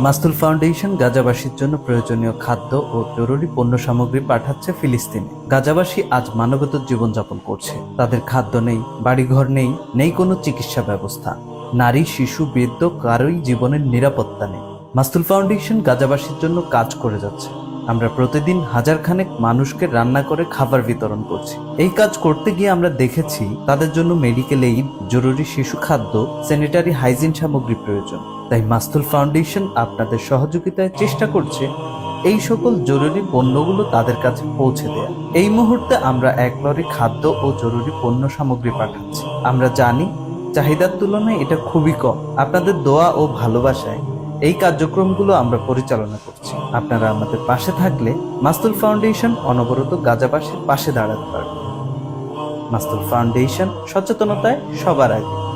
মাস্তুল foundation গাজাবাসীর জন্য প্রয়োজনীয় খাদ্য ও জরুরি পণ্য সামগ্রী পাঠাচ্ছে ফিলিস্তিনে। গাজাবাসী আজ মানবতার জীবনযাপন করছে। তাদের খাদ্য নেই, বাড়িঘর নেই নেই কোনো চিকিৎসা ব্যবস্থা। নারী, শিশু, বৃদ্ধ কারোই জীবনের নিরাপত্তা নেই। মাস্তুল ফাউন্ডেশন গাজাবাসীর জন্য কাজ করে যাচ্ছে। আমরা প্রতিদিন হাজার খানেক মানুষকে রান্না করে খাবার বিতরণ করছি। এই কাজ করতে গিয়ে আমরা দেখেছি তাদের জন্য মেডিকেল এইড জরুরি শিশু খাদ্য স্যানিটারি হাইজিন সামগ্রী প্রয়োজন। তাই মাস্তুল ফাউন্ডেশন আপনাদের সহযোগিতায় চেষ্টা করছে এই সকল জরুরি পণ্যগুলো তাদের কাছে পৌঁছে দেয়া। এই মুহূর্তে আমরা এক লরি খাদ্য ও জরুরি পণ্য সামগ্রী পাঠাচ্ছি। আমরা জানি চাহিদার তুলনায় এটা খুবই কম। আপনাদের দোয়া ও ভালোবাসায় এই কার্যক্রমগুলো আমরা পরিচালনা করছি। আপনারা আমাদের পাশে থাকলে মাস্তুল ফাউন্ডেশন অনবরত গাজাবাসীর পাশে দাঁড়াতে পারবে। মাস্তুল ফাউন্ডেশন সচেতনতায় সবার আগে।